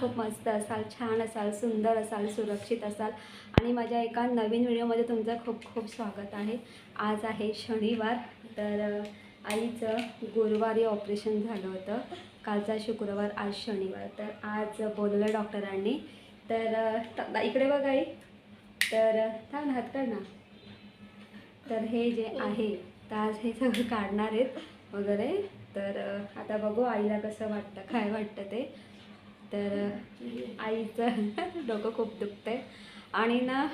खूप मस्त असाल छान असाल सुंदर असाल सुरक्षित असाल. आणि माझ्या एका नवीन व्हिडिओमध्ये तुमचं खूप खूप स्वागत आहे. आज आहे शनिवार तर आईचं गुरुवारी ऑपरेशन झालं होतं. कालचा शुक्रवार आज शनिवार. तर आज बोलवलं डॉक्टरांनी. तर इकडे बघ आई. तर थांब ना हात ना. तर हे जे आहे तर आज हे सगळं काढणार आहेत वगैरे. तर आता बघू आईला कसं वाटतं काय वाटतं ते. तर आईचं डोकं खूप दुखतंय. आणि ना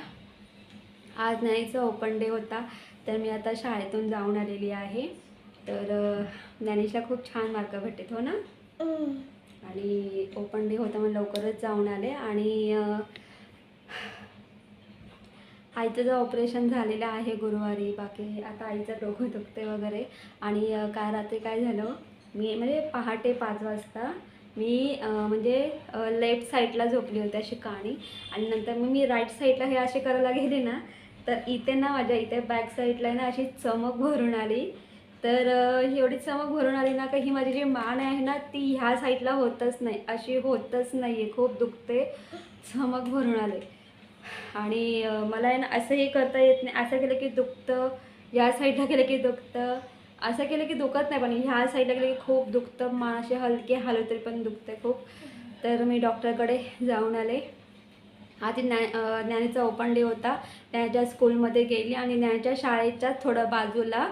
आज न्यायचं ओपन डे होता तर मी आता शाळेतून जाऊन आलेली आहे. तर ज्ञानेशला खूप छान मार्क भेटत हो ना? आणि ओपन डे होता मग लवकरच जाऊन आले. आणि आईचं जर ऑपरेशन झालेलं आहे गुरुवारी बाकी आता आईचं डोकं दुखते वगैरे. आणि काल रात्री काय झालं मी म्हणजे पहाटे पाच वाजता मी म्हणजे लेफ्ट साईडला झोपली होती अशी काणी. आणि नंतर मग मी राईट साईडला हे असे करायला गेले ना तर इथे ना माझ्या इथे बॅक साईडला ना अशी चमक भरून आली. तर एवढी चमक भरून आली ना का ही माझी जी मान आहे ना ती ह्या साईडला होतच नाही. अशी होतच नाही आहे खूप दुखते. चमक भरून आले. आणि मला आहे ना असंही करता येत नाही. असं केलं की दुखतं. या साईडला केलं की दुखतं. असं केलं की दुखत नाही पण ह्या साईडला गेलं की खूप दुखतं. मान असे हलके हलव तरी पण दुखते खूप. तर मी डॉक्टरकडे जाऊन आले. आधी ज्ञा ज्ञानीचा ज्ञानेचा ओपन डे होता. त्याच्या स्कूलमध्ये गेली आणि ज्ञानेच्या शाळेच्या थोडं बाजूला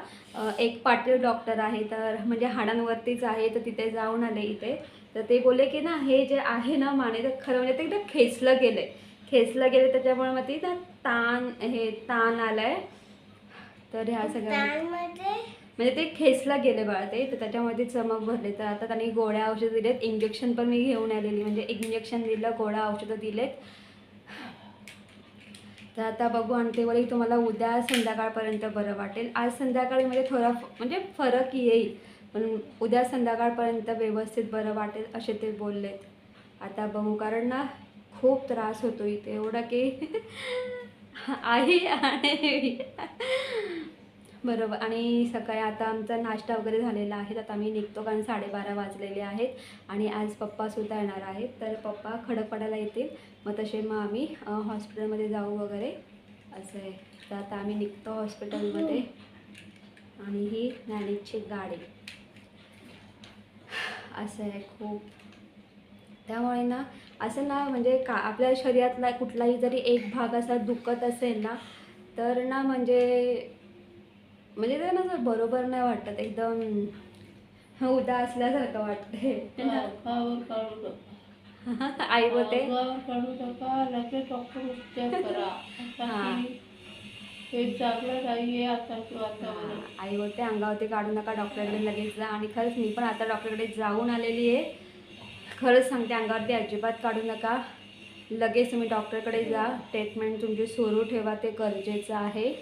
एक पाटील डॉक्टर आहे. तर म्हणजे हाडांवरतीच आहे. तर तिथे जाऊन आले इथे. तर ते बोलले की ना हे जे आहे ना माने तर खरं म्हणजे ते एकदम खेचलं गेलं आहे खेचलं गेलं त्याच्यामुळे मग ती ताण हे ताण आलं आहे तर ह्या सगळ्या म्हणजे ते खेचला गेले बाळ ते तर त्याच्यामध्ये चमक भरले. तर आता त्यांनी गोळ्या औषधं दिलेत. इंजेक्शन पण मी घेऊन आलेली. म्हणजे इंजेक्शन दिलं गोळ्या औषधं दिलेत. तर आता बघू आणि ते बोलले तुम्हाला उद्या संध्याकाळपर्यंत बरं वाटेल. आज संध्याकाळी म्हणजे थोडा म्हणजे फरक येईल पण उद्या संध्याकाळपर्यंत व्यवस्थित बरं वाटेल असे ते बोललेत. आता बघू कारण ना खूप त्रास होतो इथे. एवढा की आई आणि बरोबर. आणि सकाळी आता आमचा नाश्ता वगैरे झालेला आहे. आता आम्ही निघतो कारण साडेबारा वाजलेले आहेत आणि आज पप्पासुद्धा येणार आहेत. तर पप्पा खडकपाड्याला येतील. मग तसे मग आम्ही हॉस्पिटलमध्ये जाऊ वगैरे. असं आहे. तर आता आम्ही निघतो हॉस्पिटलमध्ये. आणि ही नॅनिकची गाडी. असं आहे खूप. त्यामुळे ना असं ना म्हणजे का आपल्या शरीरातला कुठलाही जरी एक भाग असा दुखत असेल ना तर ना म्हणजे म्हणजे ते ना बरोबर नाही वाटत एकदम उदास असल्यासारखं वाटते. आई बोलते आई बोलते अंगावरती काढू नका डॉक्टरकडे लगेच जा. आणि खरंच मी पण आता डॉक्टरकडे जाऊन आलेली आहे. खरंच सांगते अंगावरती अजिबात काढू नका. लगेच तुम्ही डॉक्टरकडे जा ट्रीटमेंट तुमची सुरू ठेवा ते गरजेचं आहे.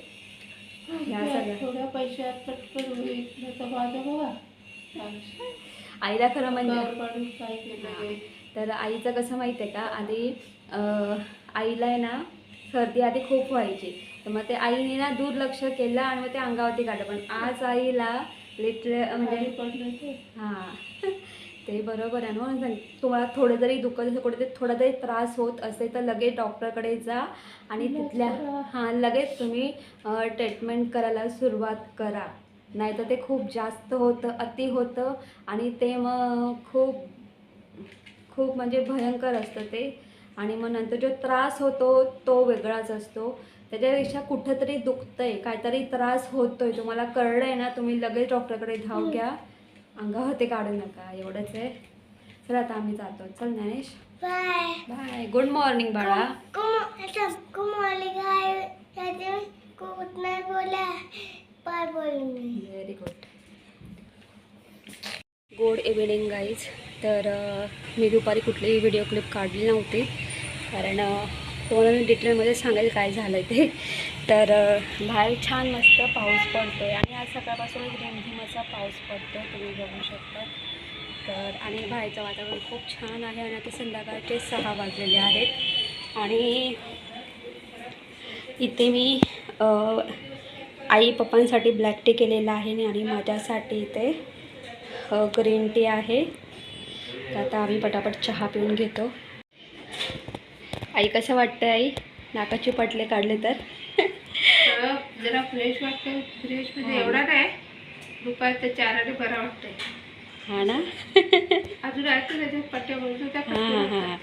ह्या सगळ्या. थोड्या पैशात पटकन होईल नाही तर माझं बघा आईला खरं म्हणजे काय केलं तर आईचं कसं माहिती आहे का? आधी अं, आईला आहे ना सर्दी आधी खूप व्हायची. तर मग ते आईने ना दुर्लक्ष केलं आणि मग ते अंगावरती काढलं. पण आज आईला लिटरे म्हणजे पडलं ते हां. ते बरोबर आहे ना सांग तुम्हाला थोडं जरी दुखत असेल कुठे थोडा जरी त्रास होत असेल तर लगेच डॉक्टरकडे जा आणि तिथल्या. हां लगेच तुम्ही ट्रीटमेंट करायला सुरुवात करा. नाहीतर ते खूप जास्त होतं अति होतं आणि ते मग खूप खूप म्हणजे भयंकर असतं ते. आणि मग नंतर जो त्रास होतो तो वेगळाच असतो. त्याच्यापेक्षा कुठंतरी दुखतंय काहीतरी त्रास होतोय तुम्हाला कळलं आहे ना तुम्ही लगेच डॉक्टरकडे धाव घ्या. अंगावर ते काढू नका एवढंच आहे. चल आता आम्ही जातो. चल Dnyanesh. Bye. Bye. Good morning बाळा. बोला. बोलूंगी very good good evening guys तर मी दुपारी कुठलीही व्हिडिओ क्लिप काढली नव्हती. कारण तुम्हाला मी डिटेलमध्ये सांगेल काय झालं ते. तर बाहेर छान मस्त पाऊस पडतो आहे आणि आज सकाळपासूनच रिमझिमाचा पाऊस पडतो तुम्ही बघू शकता. तर आणि बाहेरचं वातावरण खूप छान आहे आणि आता संध्याकाळचे सहा वाजलेले आहेत. आणि इथे मी आई पप्पांसाठी ब्लॅक टी केलेला आहे आणि माझ्यासाठी इथे ग्रीन टी आहे. तर आता आम्ही पटापट चहा पिऊन घेतो. आई कसं वाटतं आई? नाकाचे पटले काढले तर? जरा फ्रेश वाटतं फ्रेश म्हणजे. एवढा नाही दुपारच्या चाराने बरा वाटतंय. हा ना? अजून आहे त्याच्यात पट्ट्या बोलतो त्या हां हां. पट्ट्या हां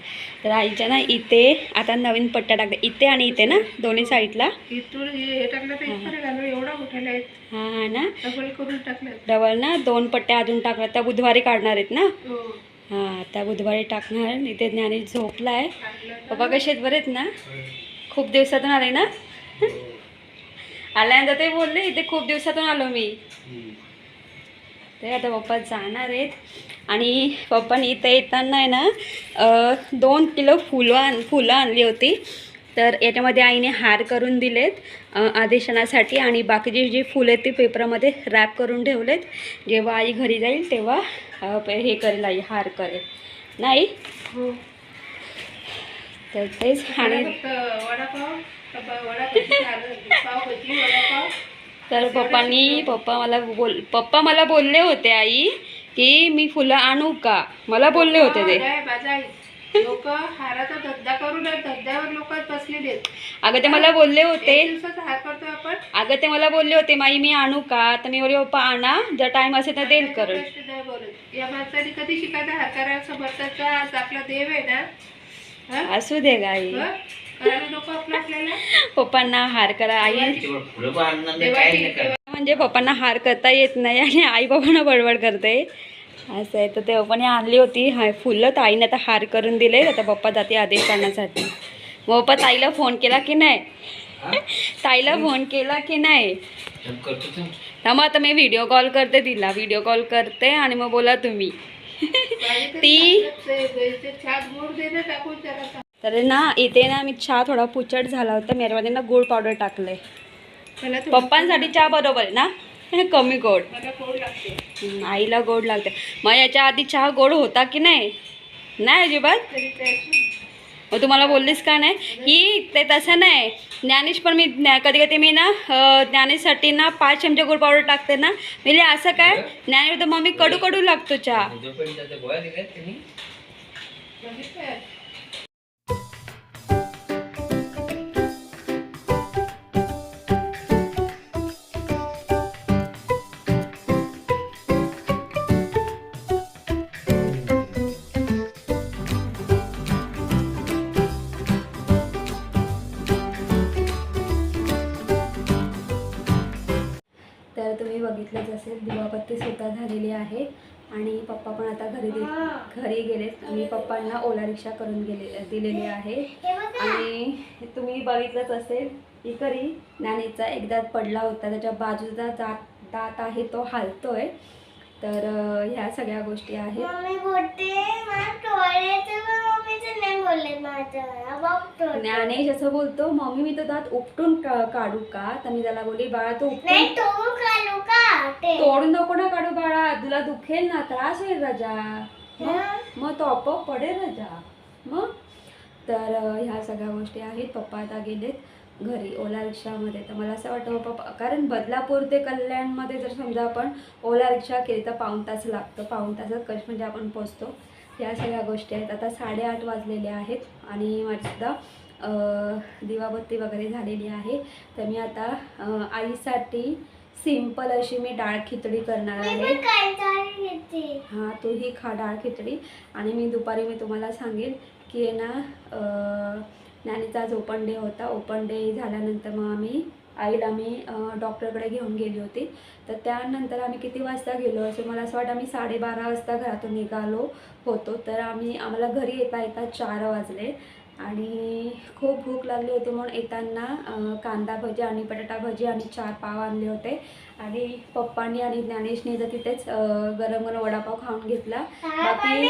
तर आईच्या ना इथे आता नवीन पट्ट्या टाकते. इथे आणि इथे ना दोन्ही साईडला. इथून हे हे टाकलं तर इथपर्यंत घालून एवढा उठायला आहेत हां हां ना? डबल करून टाकलं. डबल ना दोन पट्ट्या अजून टाकल्या. त्या बुधवारी काढणार आहेत ना? हो. हां त्या बुधवारी टाकणार. इथे ज्ञानेश झोपला आहे काढलं ना. पप्पा कसे आहेत बरे आहेत ना? खूप दिवसातून आले ना? आल्यानंतर ते बोलले इथे खूप दिवसातून आलो मी. ते आता पप्पा जाणार आहेत. आणि पप्पानी इथे येताना आहे ना दोन किलो फुलं आण फुलं आणली होती. तर याच्यामध्ये आईने हार करून दिलेत आदेशनासाठी. आणि बाकीची जी फुलं आहेत ती पेपरामध्ये रॅप करून ठेवलेत. जेव्हा आई घरी जाईल तेव्हा हे करेल आई हार करेल. नाही? हो. तर तेच. आणि तर पप्पांनी पप्पा मला बोल पप्पा मला बोलले होते आई की मी फुलं आणू का? मला बोलले होते ते. लोक हाराचा धंदा करून. धंद्यावर लोक बसलेले. अगं ते मला बोलले होते. अगं ते मला बोलले होते माई मी आणू का? तर मी बोलले पप्पा आणा. जर टाइम असेल तर देईल करून. या माणसाने कधी शिकायचा करायला समर्थाचा आज आपला देव आहे ना? असू दे गाई. पप्पांना हार करा आई. पण. म्हणजे पप्पांना हार करता येत नाही आणि आई बाबांना बडबड करते. असं आहे. तर ते पप्पाने आणली होती. हा फुलं तर आईने आता हार करून दिले आता पप्पा जाते आदेश करण्यासाठी. मग पप्पा ताईला फोन केला की नाही? ताईला फोन केला की नाही? थांबा आता मी व्हिडिओ कॉल करते तिला. व्हिडिओ कॉल करते आणि मग बोला तुम्ही. ती- तर ना इथे ना मी चहा थोडा पुचट झाला होता. मी याच्यामध्ये ना गोड पावडर टाकलंय. पप्पांसाठी चहा बरोबर आहे ना? कमी गोड. आईला गोड लागते. मग याच्या आधी चहा गोड होता की नाही? नाही अजिबात? मग तुम्हाला बोललीस का नाही? ही ते तसं नाही. ज्ञानेश पण मी कधी कधी मी ना ज्ञानेशसाठी ना पाच चमचे गोड पावडर टाकते ना. मी असं काय? ज्ञानेश तर मम्मी कडू कडू लागतो चहा. पप्पा पण आता घरी घरी गेलेत. मी पप्पांना ओला रिक्षा करून गेले दिलेली आहे. आणि तुम्ही बघितलंच असेल की करी ज्ञानेचा एक दात पडला होता. त्याच्या बाजूचा दात दात आहे तो हालतोय. तर ह्या सगळ्या गोष्टी आहेत मम्मी बोलते मला टोळ्याचं पण मम्मीचं नाही बोलले माझं अबाउट ज्ञानेश असं बोलतो मम्मी मी तो दात उपटून काढू का? तर मी त्याला बोलली बाळा तो तोडून नको ना काढू बाळा. तुला दुखेल ना त्रास होईल राजा. मग तो आपोआप पडेल राजा. मग? तर ह्या सगळ्या गोष्टी आहेत. पप्पा आता गेलेत घरी ओला रिक्षामध्ये. तर मला असं वाटतं पप्पा कारण बदलापूर ते कल्याणमध्ये जर समजा आपण ओला रिक्षा केली तर पाऊण तास लागतं. पाऊण तासात कश म्हणजे आपण पोचतो. या सगळ्या गोष्टी आहेत. आता साडेआठ वाजलेले आहेत आणि माझीसुद्धा दिवाबत्ती वगैरे झालेली आहे. तर मी आता आईसाठी सिंपल अशी मी डाळ खिचडी करणार आहे. कांटाळी घेते? हां तूही खा डाळ खिचडी. आणि मी दुपारी मी तुम्हाला सांगेल की ना ज्ञानीचा आज ओपन डे होता. ओपन डे झाल्यानंतर मग आम्ही आईला मी डॉक्टरकडे घेऊन गेली होती. तर त्यानंतर आम्ही किती वाजता गेलो? असं मला असं वाटतं आम्ही साडेबारा वाजता घरातून निघालो होतो. तर आम्ही आम्हाला घरी येता येता चार वाजले. आणि खूप भूक लागली होती म्हणून येताना कांदा भजी आणि बटाटा भजी आणि चार पाव आणले होते. आणि पप्पांनी आणि ज्ञानेशने तर तिथेच गरम गरम वडापाव खाऊन घेतला.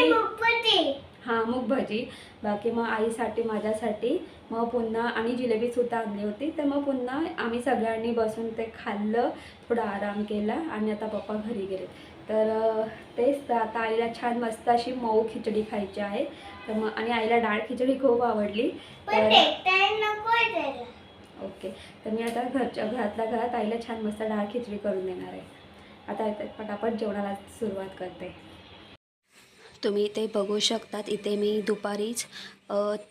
मुपटी हां मूग भाजी. बाकी मग आईसाठी माझ्यासाठी मग पुन्हा आणि जिलेबीसुद्धा आणली होती. तर मग पुन्हा आम्ही सगळ्यांनी बसून ते खाल्लं थोडा आराम केला आणि आता पप्पा घरी गेले. तर तेच तर आता आईला छान मस्त अशी मऊ खिचडी खायची आहे. तर मग आणि आईला डाळ खिचडी खूप आवडली. तर ओके. तर मी आता घरच्या घरातल्या घरात आईला छान मस्त डाळ खिचडी करून देणार आहे. आता आता पटापट जेवणाला सुरुवात करते. तुम्ही इथे बघू शकतात. इथे मी दुपारीच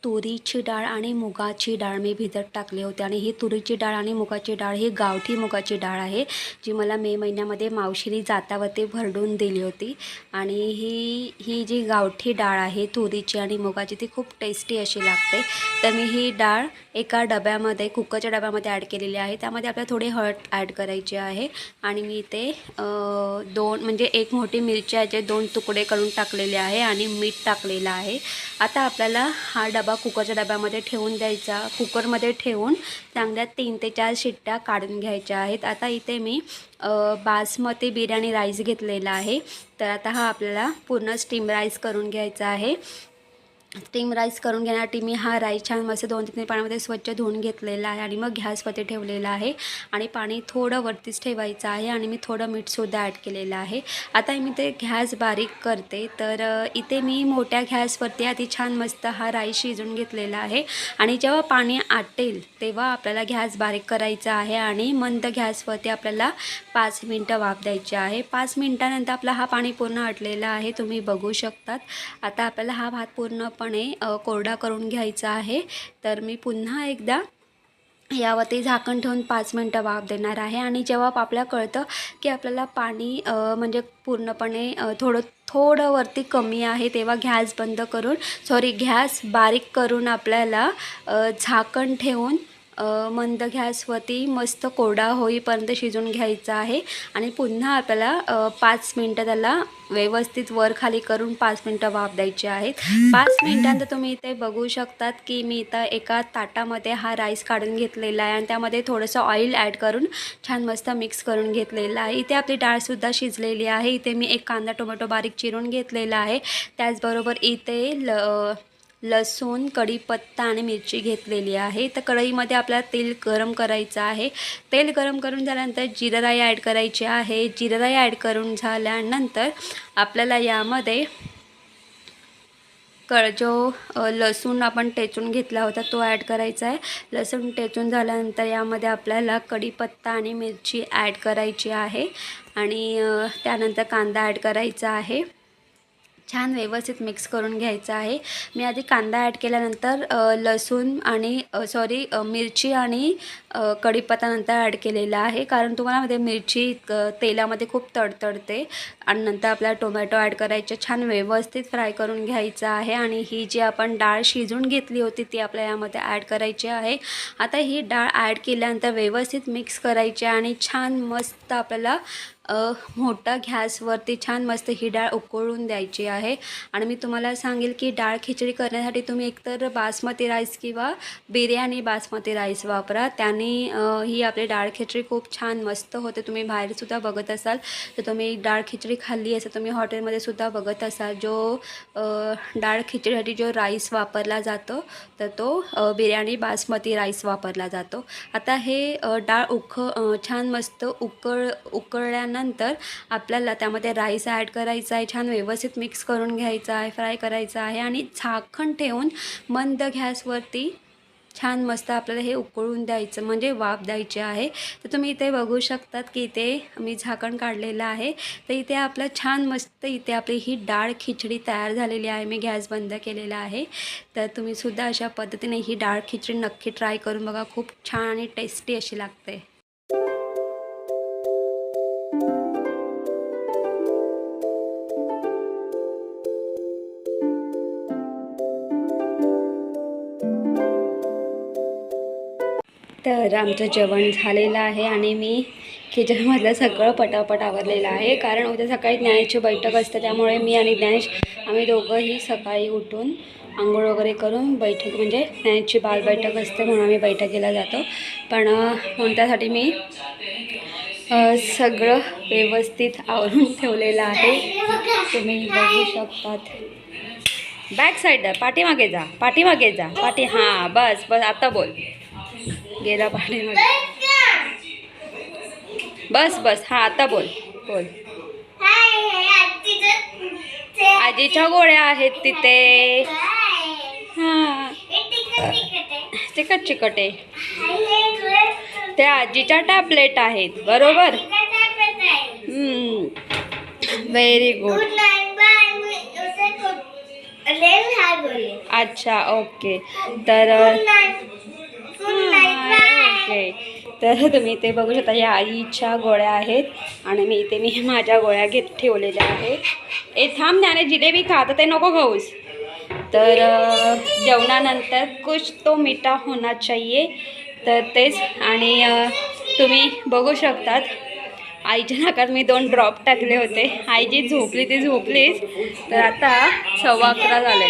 तुरीची डाळ आणि मुगाची डाळ मी भिजत टाकली होती. आणि ही तुरीची डाळ आणि मुगाची डाळ ही गावठी मुगाची डाळ आहे जी मला मे महिन्यामध्ये मावशीने जातावरती भरडून दिली होती. आणि ही ही जी गावठी डाळ आहे तुरीची आणि मुगाची ती खूप टेस्टी अशी लागते. तर मी ही डाळ एका डब्यामध्ये कुकरच्या डब्यामध्ये ॲड केलेली आहे. त्यामध्ये आपल्याला थोडी हळद ॲड करायची आहे. आणि मी इथे दोन म्हणजे एक मोठी मिरच्याचे दोन तुकडे करून टाकलेले आहे आणि मीठ टाकलेलं आहे. आता आपल्याला हा डबा कुकरच्या डब्यामध्ये ठेवून द्यायचा. कुकरमध्ये ठेवून चांगल्या तीन ते चार शिट्ट्या काढून घ्यायच्या आहेत. आता इथे मी बासमती बिर्याणी राईस घेतलेला आहे. तर आता हा आपल्याला पूर्ण स्टीम राईस करून घ्यायचा आहे. स्टीम राईस करून घेण्यासाठी मी हा राईस छान मस्त दोन तीन पाण्यामध्ये स्वच्छ धुवून घेतलेला आहे आणि मग गॅसवरती ठेवलेला आहे. आणि पाणी थोडं वरतीच ठेवायचं आहे आणि मी थोडं मीठसुद्धा ॲड केलेलं आहे. आता मी ते गॅस बारीक करते. तर इथे मी मोठ्या गॅसवरती आधी छान मस्त हा राईस शिजून घेतलेला आहे. आणि जेव्हा पाणी आटेल तेव्हा आपल्याला गॅस बारीक करायचा आहे आणि मंद गॅसवरती आपल्याला पाच मिनटं वाफ द्यायची आहे. पाच मिनटानंतर आपला हा पाणी पूर्ण आटलेला आहे. तुम्ही बघू शकतात. आता आपल्याला हा भात पूर्णपणे याप्रमाणे कोरडा करून घ्यायचा आहे. तर मी पुन्हा एकदा यावरती झाकण ठेवून पाच मिनटं वाफ देणार आहे. आणि जेव्हा आपल्या कळतं की आपल्याला पाणी म्हणजे पूर्णपणे थोडं थोडं वरती कमी आहे तेव्हा गॅस बंद करून सॉरी गॅस बारीक करून आपल्याला झाकण ठेवून मंद गॅसवरती मस्त कोरडा होईपर्यंत शिजून घ्यायचा आहे. आणि पुन्हा आपल्याला पाच मिनटं त्याला व्यवस्थित वर खाली करून पाच मिनटं वाफ द्यायची आहेत. पाच मिनटांत तुम्ही इथे बघू शकतात की मी इथं एका ताटामध्ये हा राईस काढून घेतलेला आहे. आणि त्यामध्ये थोडंसं ऑइल ॲड करून छान मस्त मिक्स करून घेतलेला आहे. इथे आपली डाळसुद्धा शिजलेली आहे. इथे मी एक कांदा टोमॅटो बारीक चिरून घेतलेला आहे. त्याचबरोबर इथे ल लसूण कढीपत्ता आणि मिरची घेतलेली आहे. तर कढईमध्ये आपल्याला तेल गरम करायचं आहे. तेल गरम करून झाल्यानंतर जिराराई ॲड करायची आहे. जिराराई ॲड करून झाल्यानंतर आपल्याला यामध्ये क जो लसूण आपण टेचून घेतला होता तो ॲड करायचा आहे. लसूण टेचून झाल्यानंतर यामध्ये आपल्याला कढीपत्ता आणि मिरची ॲड करायची आहे. आणि त्यानंतर कांदा ॲड करायचा आहे. छान व्यवस्थित मिक्स करून घ्यायचं आहे. मी आधी कांदा ॲड केल्यानंतर लसूण आणि सॉरी मिरची आणि अ, कढीपत्ता नंतर ॲड केलेला आहे. कारण तुम्हाला मध्ये मिरची तेलामध्ये खूप तडतडते आणि नंतर आपल्याला टोमॅटो ॲड करायचे छान व्यवस्थित फ्राय करून घ्यायचं आहे. आणि ही जी आपण डाळ शिजून घेतली होती ती आपल्या यामध्ये ॲड करायची आहे. आता ही डाळ ॲड केल्यानंतर व्यवस्थित मिक्स करायची आहे आणि छान मस्त आपल्याला मोठा गॅसवरती छान मस्त ही डाळ उकळून द्यायची आहे. आणि मी तुम्हाला सांगेल की डाळ खिचडी करण्यासाठी तुम्ही एकतर बासमती राईस किंवा बिर्याणी बासमती राईस वापरा. त्याने ही आपली डाळ खिचडी खूप छान मस्त होते. तुम्ही बाहेरसुद्धा बघत असाल तर तुम्ही डाळ खिचडी खाल्ली असं तुम्ही हॉटेलमध्ये सुद्धा बघत असाल. जो डाळ खिचडीसाठी जो राईस वापरला जातो तर तो बिर्याणी बासमती राईस वापरला जातो. आता हे डाळ उख छान मस्त उकळ उकळल्यानं झाल्यानंतर आपल्याला त्यामध्ये राईस ॲड करायचा आहे छान व्यवस्थित मिक्स करून घ्यायचा आहे फ्राय करायचा आहे आणि झाकण ठेवून मंद गॅसवरती छान मस्त आपल्याला हे उकळून द्यायचं म्हणजे वाफ द्यायची आहे. तर तुम्ही इथे बघू शकतात की इथे मी झाकण काढलेलं आहे. तर इथे आपलं छान मस्त इथे आपली ही डाळ खिचडी तयार झालेली आहे मी गॅस बंद केलेला आहे. तर तुम्ही सुद्धा अशा पद्धतीने ही डाळ खिचडी नक्की ट्राय करून बघा खूप छान आणि टेस्टी अशी लागते. तर आमचं जेवण झालेलं आहे आणि मी किचनमधलं सगळं पटापट आवरलेलं आहे. कारण उद्या सकाळी ज्ञानेशची बैठक असते त्यामुळे मी आणि ज्ञानेश आम्ही दोघंही सकाळी उठून आंघोळ वगैरे करून बैठक म्हणजे ज्ञानेशची बालबैठक असते म्हणून आम्ही बैठकीला जातो. पण म्हणून त्यासाठी मी सगळं व्यवस्थित आवरून ठेवलेलं आहे. तुम्ही बघू शकतात. बॅक साईड पाठीमागे जा पाठीमागे जा पाठी हां बस बस आता बोल. गेला पाठीमागे बस बस. हां आता बोल. बोल. आजीच्या गोळ्या आहेत तिथे. हां. चिकट चिकट आहे. त्या आजीच्या टॅबलेट आहेत. बरोबर? व्हेरी गुड अच्छा ओके. तर बाय ओके तर तुम्ही इथे बघू शकता या आईच्या गोळ्या आहेत आणि मी इथे मी माझ्या गोळ्या घेत ठेवलेल्या आहेत. ए थांब त्याने जिलेबी खा तर ते नको खाऊस. तर जेवणानंतर कुछ तो मिठा होना चाहिए. तर तेच आणि तुम्ही बघू शकतात आईच्या नाकात मी दोन ड्रॉप टाकले होते. आई जी झोपली ती झोपलीच. तर आता सव्वा अकरा झाले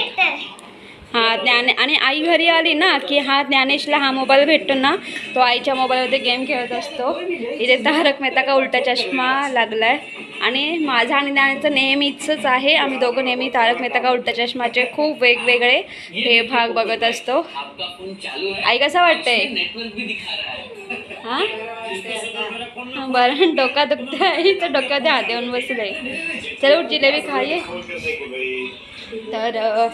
हा ज्ञान आणि आई घरी आली ना की हा ज्ञानेशला हा मोबाईल भेटतो ना तो आईच्या मोबाईलमध्ये गेम खेळत असतो. इथे तारक मेहता का उलटा चष्मा लागलाय. आणि माझा आणि ज्ञानेचं नेहमीचंच आहे. आम्ही दोघं नेहमी तारक मेहता का उलटा चष्माचे खूप वेगवेगळे हे भाग बघत असतो. आई कसं वाटतंय? हा? बरं. डोका दुखतं आहे तर डोक्यात हात देऊन बसले चल जिलेबी खाई तर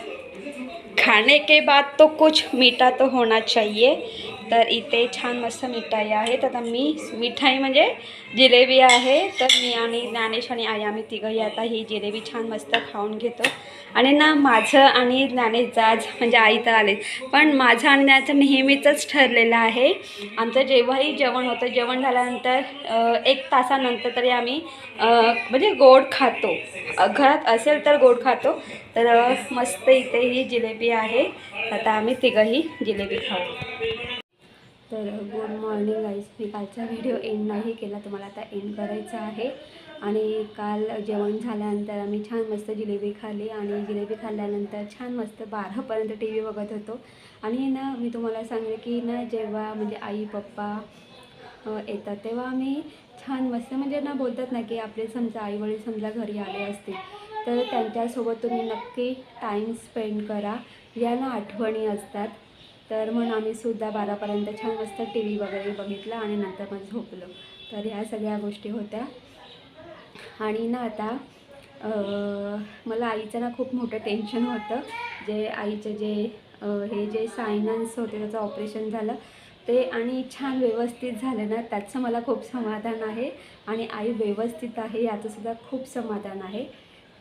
खाने के बाद तो कुछ मीठा तो होना चाहिए। तर इथे छान मस्त मिठाई आहेत. आता मी मिठाई म्हणजे जिलेबी आहे. तर मी आणि ज्ञानेश आणि आई आम्ही तिघंही आता ही जिलेबी छान मस्त खाऊन घेतो. आणि ना माझं आणि ज्ञानेश आज म्हणजे आई तर आले पण माझं आणि ज्ञानेचं नेहमीचंच ठरलेलं आहे. आमचं जेव्हाही जेवण होतं जेवण झाल्यानंतर एक तासानंतर तरी आम्ही म्हणजे गोड खातो. घरात असेल तर गोड खातो. तर मस्त इथे ही जिलेबी आहे. आता आम्ही तिघंही जिलेबी खाऊ. तर गुड मॉर्निंग गाईज. मी कालचा व्हिडिओ एंड नाही केला तुम्हाला आता एंड करायचा आहे. आणि काल जेवण झाल्यानंतर आम्ही छान मस्त जिलेबी खाल्ली आणि जिलेबी खाल्ल्यानंतर छान मस्त बारापर्यंत टी व्ही बघत होतो. आणि ना मी तुम्हाला सांगेन की ना जेव्हा म्हणजे आई पप्पा येतात तेव्हा आम्ही छान मस्त म्हणजे ना बोलतात ना की आपले समजा आईवडील समजा घरी आले असतील तर त्यांच्यासोबत तुम्ही नक्की टाईम स्पेंड करा. या ना आठवणी असतात. तर म्हणून आम्ही सुद्धा बारापर्यंत छान मस्त टी व्ही वगैरे बघितलं आणि नंतर मग झोपलो. तर ह्या सगळ्या गोष्टी होत्या. आणि ना आता मला आईचं ना खूप मोठं टेन्शन होतं. जे आईचे जे हे जे सायनन्स होते त्याचं ऑपरेशन झालं. ते आणि छान व्यवस्थित झालं ना त्याचं मला खूप समाधान आहे. आणि आई व्यवस्थित आहे याचंसुद्धा खूप समाधान आहे.